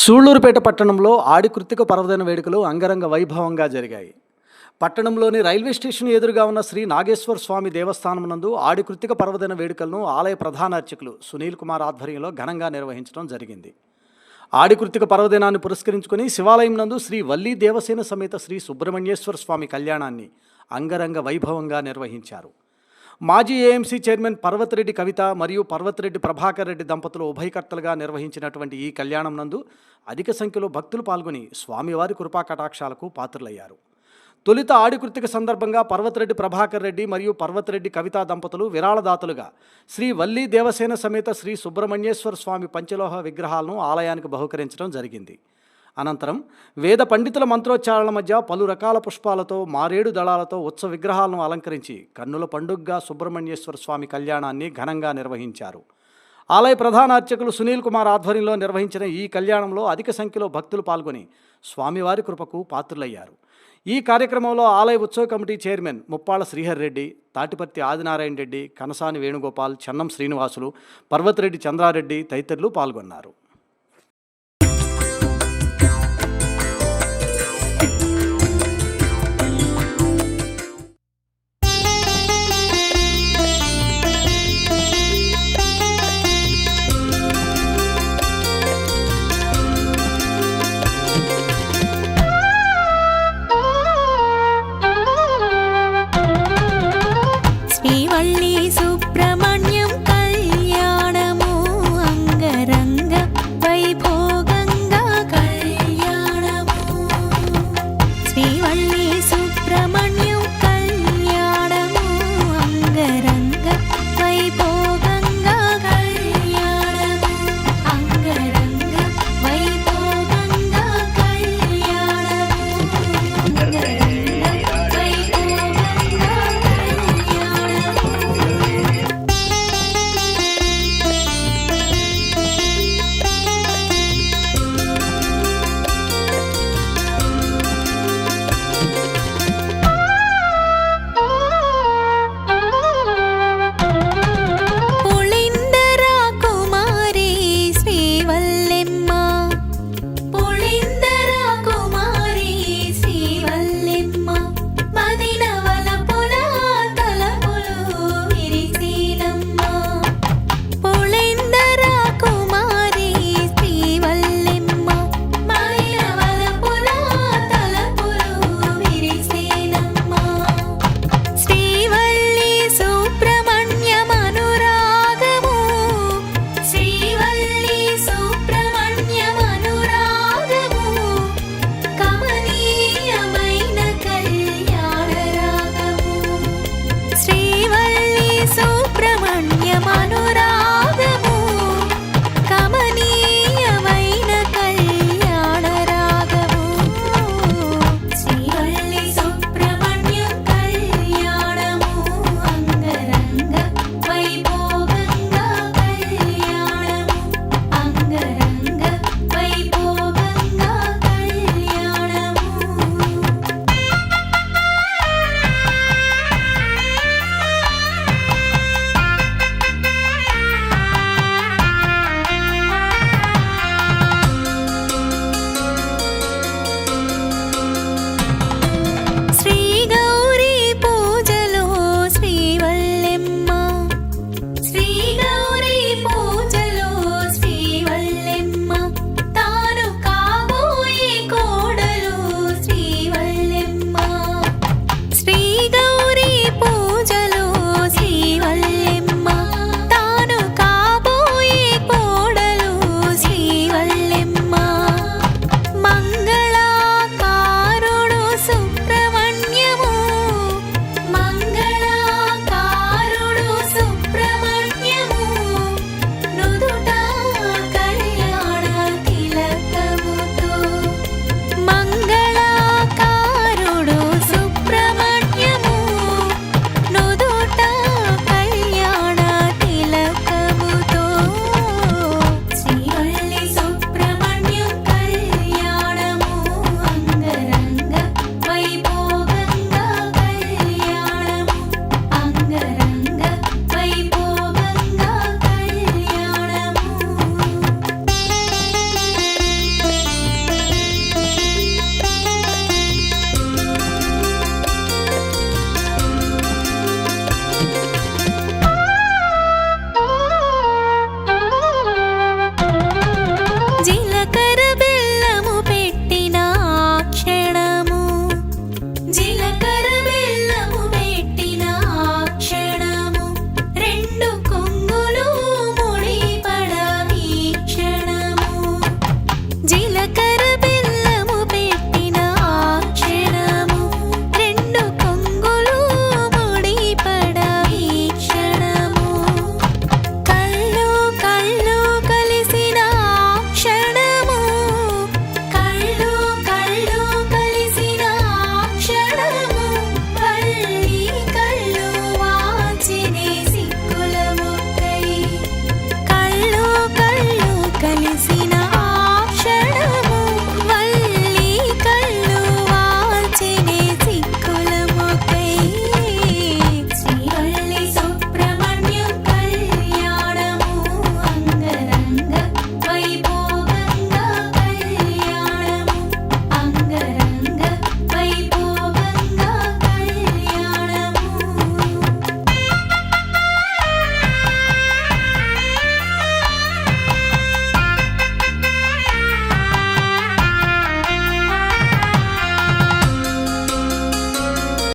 సూళ్ళూరుపేట పట్టణంలో ఆడి కృతిక పర్వదిన వేడుకలు అంగరంగ వైభవంగా జరిగాయి. పట్టణంలోని రైల్వే స్టేషన్ ఎదురుగా ఉన్న శ్రీ నాగేశ్వర స్వామి దేవస్థానం నందు ఆడి కృతిక పర్వదిన వేడుకలను ఆలయ ప్రధాన అర్చకులు సునీల్ కుమార్ ఆధ్వర్యంలో ఘనంగా నిర్వహించడం జరిగింది. ఆడి కృతిక పర్వదినాన్ని పురస్కరించుకుని శివాలయం నందు శ్రీ వల్లీ దేవసేన సమేత శ్రీ సుబ్రహ్మణ్యేశ్వర స్వామి కళ్యాణాన్ని అంగరంగ వైభవంగా నిర్వహించారు. మాజీ ఏఎంసీ చైర్మన్ పర్వతిరెడ్డి కవిత మరియు పర్వతిరెడ్డి ప్రభాకర్ రెడ్డి దంపతులు ఉభయకర్తలుగా నిర్వహించినటువంటి ఈ కళ్యాణం నందు అధిక సంఖ్యలో భక్తులు పాల్గొని స్వామివారి కృపా కటాక్షాలకు పాత్రులయ్యారు. తొలుత ఆడికృతిక సందర్భంగా పర్వతిరెడ్డి ప్రభాకర్ రెడ్డి మరియు పర్వతిరెడ్డి కవితా దంపతులు విరాళదాతలుగా శ్రీ వల్లీ దేవసేన సమేత శ్రీ సుబ్రహ్మణ్యేశ్వర స్వామి పంచలోహ విగ్రహాలను ఆలయానికి బహుకరించడం జరిగింది. అనంతరం వేద పండితుల మంత్రోచ్చారణల మధ్య పలు రకాల పుష్పాలతో మారేడు దళాలతో ఉత్సవ విగ్రహాలను అలంకరించి కన్నుల పండుగగా సుబ్రహ్మణ్యేశ్వర స్వామి కళ్యాణాన్ని ఘనంగా నిర్వహించారు. ఆలయ ప్రధాన అర్చకులు సునీల్ కుమార్ ఆధ్వర్యంలో నిర్వహించిన ఈ కళ్యాణంలో అధిక సంఖ్యలో భక్తులు పాల్గొని స్వామివారి కృపకు పాత్రులయ్యారు. ఈ కార్యక్రమంలో ఆలయ ఉత్సవ కమిటీ చైర్మన్ ముప్పాళ శ్రీహర్ రెడ్డి తాటిపర్తి ఆదినారాయణ రెడ్డి కనసాని వేణుగోపాల్ చెన్నం శ్రీనివాసులు పర్వతిరెడ్డి చంద్రారెడ్డి తదితరులు పాల్గొన్నారు. సుబ్రహ్మణ్యం